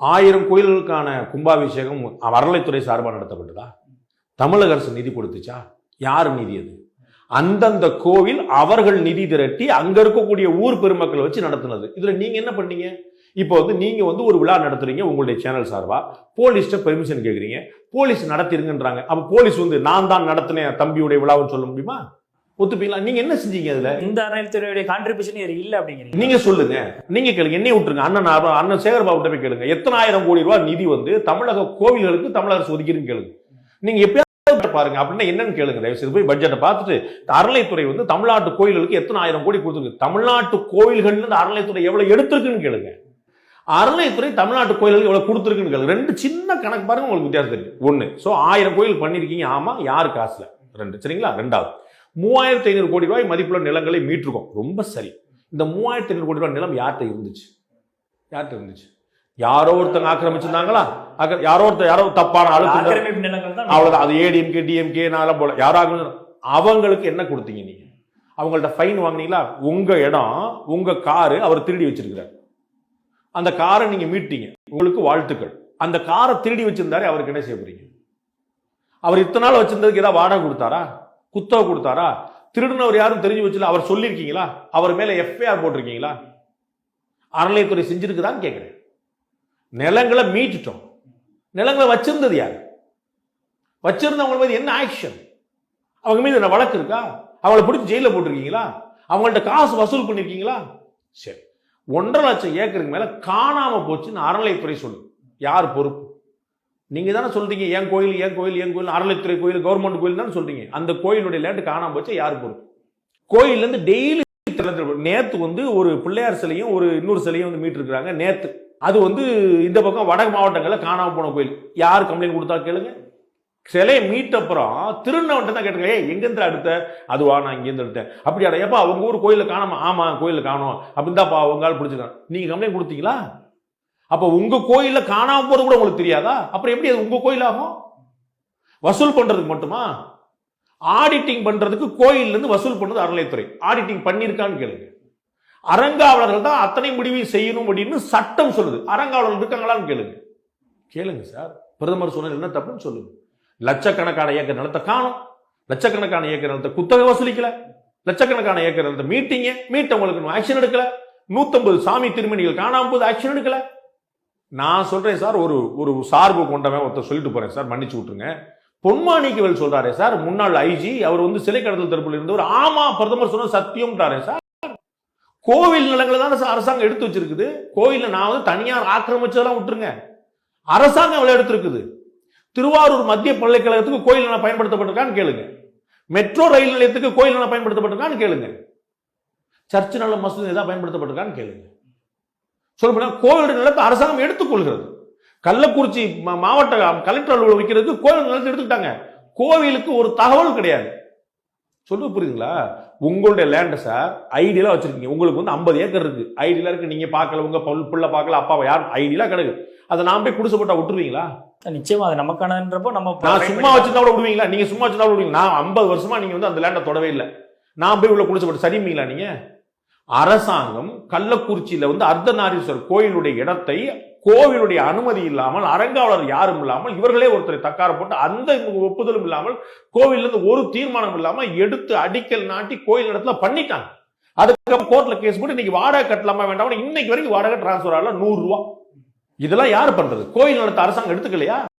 ஆயிரம் கோயில்களுக்கான கும்பாபிஷேகம் அறநிலைத்துறை சார்பாக நடத்தப்பட்டதா? தமிழக அரசு நிதி கொடுத்துச்சா? யார் நிதி அது? அந்தந்த கோவில் அவர்கள் நிதி திரட்டி அங்கே இருக்கக்கூடிய ஊர் பெருமக்களை வச்சு நடத்துனது. இதில் நீங்கள் என்ன பண்ணீங்க? இப்போ வந்து நீங்க வந்து ஒரு விழா நடத்துறீங்க உங்களுடைய சேனல் சார்பா. போலீஸ்ட்ட பெர்மிஷன் கேட்குறீங்க போலீஸ் நடத்திருங்கன்றாங்க. அப்ப போலீஸ் வந்து நான் தான் நடத்தினேன் தம்பியுடைய விழாவுன்னு சொல்ல முடியுமா? ஒத்துப்பீங்களா? நீங்க என்ன செஞ்சீங்க அதுல? இந்த அறநிலைத்துறையுடைய கான்ட்ரிபியூஷன் இது இல்ல அப்படிங்கிறீங்க. நீங்க சொல்லுங்க. நீங்க கேளுங்க. என்னைய விட்டுருங்க. அண்ணன் அண்ணன் சேகர்பாபுட்ட போய் கேளுங்க. எத்தனாயிரம் கோடி ரூபாய் நிதி வந்து தமிழக கோவில்களுக்கு தமிழக அரசு ஒதுக்கிருன்னு கேளுங்க. நீங்க எப்பயாவது பாருங்க. அப்படின்னா என்னன்னு கேளுங்க. தயவு செய்து போய் பட்ஜெட்டை பார்த்துட்டு அறநிலைத்துறை வந்து தமிழ்நாட்டு கோயில்களுக்கு எத்தனை ஆயிரம் கோடி கொடுத்துருக்கு? தமிழ்நாட்டு கோயில்கள்ல இருந்து அறநிலைத்துறை எவ்வளவு எடுத்திருக்குன்னு கேளுங்க. அறநிலைத்துறை தமிழ்நாட்டு கோயில்களுக்கு எவ்வளவு கொடுத்துருக்குன்னு கேளுங்க. ரெண்டு சின்ன கணக்கு பாருங்க உங்களுக்கு வித்தியாசம் தெரியும். ஒண்ணு. சோ ஆயிரம் கோயில் பண்ணிருக்கீங்க. ஆமா யாரு காசுல? ரெண்டு. சரிங்களா? ரெண்டாவது. மூவாயிரத்தி ஐநூறு கோடி ரூபாய் மதிப்புள்ள நிலங்களை மீட்டிருக்கோம். ரொம்ப சரி. இந்த மூவாயிரத்தி ஐநூறு கோடி ரூபாய் நிலம் யார்கிட்ட இருந்துச்சு? யார்கிட்ட இருந்துச்சு? யாரோ ஒருத்தங்க ஆக்கிரமிச்சிருந்தாங்களா? ஆக்கிர- யாரோ ஒருத்தர் யாரோ தப்பான ஆளுக்கு ஆக்கிரமிப்பு நிலங்கள் தான். அவ்வளவுதான். அது ஏடிஎம்கே டிஎம்கே நாளம் போல. யாராக அவங்களுக்கு என்ன கொடுத்தீங்க நீங்க? அவங்கள்ட்ட ஃபைன் வாங்குனீங்களா? உங்க இடம் உங்க காரு அவர் திருடி வச்சிருக்கிறார். அந்த காரை நீங்க மீட்டீங்க. உங்களுக்கு வாழ்த்துக்கள். அந்த காரை திருடி வச்சிருந்தாரு அவருக்கு என்ன செய்ய போறீங்க? அவர் இத்தனை நாள் வச்சிருந்ததுக்கு ஏதாவது வாடகை கொடுத்தாரா? குத்தகை கொடுத்தாரா? திருடுனவர் யாரும் தெரிஞ்சு வச்சுல அவர் சொல்லியிருக்கீங்களா? அவர் மேல எஃப்ஐஆர் போட்டிருக்கீங்களா? அறநிலையத்துறை செஞ்சிருக்குதான்னு கேட்குறேன் நிலங்களை மீட்டுட்டோம். நிலங்களை வச்சிருந்தது யார்? வச்சிருந்தவங்க மீது என்ன ஆக்ஷன் அவங்க மீது என்ன வழக்கு இருக்கா? அவங்கள பிடிச்சி ஜெயிலில் போட்டிருக்கீங்களா? அவங்கள்ட்ட காசு வசூல் பண்ணிருக்கீங்களா? சரி. ஒன்றரை லட்சம் ஏக்கருக்கு மேலே காணாமல் போச்சுன்னு அறநிலைத்துறை சொல்லு யார் பொறுப்பு? நீங்கள் தானே சொல்கிறீங்க என் கோயில் என் கோயில் என் கோயில் அறநிலைத்துறை கோயில் கவர்மெண்ட் கோயில் தானே சொல்கிறீங்க அந்த கோயிலுடைய லேண்டு காணாமல் போச்சு யார் பொறுப்பு கோயிலேருந்து டெய்லி நேற்று வந்து ஒரு பிள்ளையார் சிலையும் ஒரு இன்னொரு சிலையும் வந்து மீட்டிருக்கிறாங்க நேற்று அது வந்து இந்த பக்கம் வடக்கு மாவட்டங்களில் காணாம போன கோயில். யார் கம்ப்ளைண்ட் கொடுத்தா கேளுங்க. சிலையை மீட்ட அப்புறம் திருநவன்ட்டு தான் கேட்டுங்க ஏய் எங்கேருந்து அடுத்த அதுவா நான் இங்கேருந்து எடுத்தேன். அப்படியாடா ஏப்பா அவங்க ஊர் கோயிலில் காணாம ஆமாம் கோயிலில் காணோம். அப்படின்னு தான்ப்பா அவங்க ஆள் பிடிச்சிருக்காங்க நீங்கள் கம்ப்ளைண்ட் கொடுத்தீங்களா? அப்போ உங்கள் கோயிலில் காணாமல் போகிறது கூட உங்களுக்கு தெரியாதா? அப்புறம் எப்படி அது உங்கள் கோயிலாகும்? வசூல் பண்ணுறதுக்கு மட்டுமா? ஆடிட்டிங் பண்ணுறதுக்கு கோயிலேருந்து வசூல் பண்ணுறது அறநிலைத்துறை ஆடிட்டிங் பண்ணியிருக்கான்னு கேளுங்க. அரங்காவலர்கள் தான் அத்தனை முடிவையும் செய்யணும் அப்படின்னு சட்டம் சொல்லுது. அரங்காவலர்கள் இருக்காங்களான்னு கேளுங்க. கேளுங்க சார். பிரதமர் சொன்னது என்ன தப்புன்னு சொல்லுங்க. லட்சக்கணக்கான ஏக்கர் நிலத்தை காணும். லட்சக்கணக்கான ஏக்கர் நிலத்தை குத்தகை வசூலிக்கல. லட்சக்கணக்கான ஏக்கர் நிலத்தை மீட்டிங்க. மீட்டவங்களுக்கு ஆக்ஷன் எடுக்கல. நூத்தம்பது சாமி திருமணிகள் காணாம போது ஆக்ஷன் எடுக்கல. நான் சொல்கிறேன் சார் ஒரு ஒரு சார்பு கொண்டவன் ஒருத்தர் சொல்லிட்டு போகிறேன் சார் மன்னிச்சு விட்டுருங்க. பொன்மாணிக்கவல் சொல்கிறாரே சார் முன்னாள் ஐஜி அவர் வந்து சிலை கடத்தல் தரப்பில் இருந்தவர். ஆமா பிரதமர் சொன்ன சத்தியம்ன்றாரே சார். கோவில் நிலங்களை தானே சார் அரசாங்கம் எடுத்து வச்சிருக்குது. கோயிலில் நான் வந்து தனியார் ஆக்கிரமிச்சதெல்லாம் விட்டுருங்க. அரசாங்கம் அவ்வளோ எடுத்திருக்குது. திருவாரூர் மத்திய பல்கலைக்கழகத்துக்கு கோயில் நிலம் பயன்படுத்தப்பட்டிருக்கான்னு கேளுங்க. மெட்ரோ ரயில் நிலையத்துக்கு கோயில் நிலம் பயன்படுத்தப்பட்டிருக்கான்னு கேளுங்க. சர்ச் நல்ல மசூதி ஏதாவது பயன்படுத்தப்பட்டிருக்கான்னு கேளுங்க. சொல்ல போனா கோயிலுடைய நிலத்தை அரசாங்கம் எடுத்துக்கொள்கிறது கள்ளக்குறிச்சி மாவட்ட கலெக்டர் அலுவலகம் வைக்கிறதுக்கு கோயில் நிலத்தை எடுத்துக்கிட்டாங்க. கோவிலுக்கு ஒரு தகவல் கிடையாது. சொல்றது புரியுதுங்களா? உங்களுடைய லேண்டை சார் ஐடியெல்லாம் வச்சிருக்கீங்க. உங்களுக்கு வந்து ஐம்பது ஏக்கர் இருக்கு. ஐடியெல்லாம் இருக்கு. நீங்க பார்க்கல உங்க பல் பிள்ளை பார்க்கல அப்பாவை யாரும் ஐடியெல்லாம் கிடக்கு அதை நான் போய் குடிசை போட்டா விட்டுருவீங்களா? நிச்சயமா அது நமக்கானதுன்றப்போ நம்ம நான் சும்மா வச்சிருந்தா கூட விடுவீங்களா? நீங்க சும்மா வச்சிருந்தா கூட விடுவீங்க நான் ஐம்பது வருஷமா நீங்க வந்து அந்த லேண்டை தொடவே இல்லை. நான் போய் உள்ள குடிசை போட்டு சரிமீங்களா நீங்க? அரசாங்கம் கள்ளக்குறிச்சியில வந்து அர்த்தநாரீஸ்வரர் கோயிலுடைய இடத்தை கோவிலுடைய அனுமதி இல்லாமல் அறங்காவலர் யாரும் இல்லாமல் இவர்களே ஒருத்தரை தக்கார போட்டு அந்த ஒப்புதலும் இல்லாமல் கோவில்ல இருந்து ஒரு தீர்மானம் இல்லாமல் எடுத்து அடிக்கல் நாட்டி கோயில் இடத்துல பண்ணிட்டாங்க. அதுக்கப்புறம் கோர்ட்ல கேஸ் போட்டு இன்னைக்கு வாடகை கட்டலாமா வேண்டாம் இன்னைக்கு வரைக்கும் வாடகை டிரான்ஸ்ஃபர் ஆகல நூறு ரூபா. இதெல்லாம் யார் பண்றது? கோயில் நடத்த அரசாங்கம் எடுத்துக்கலையா?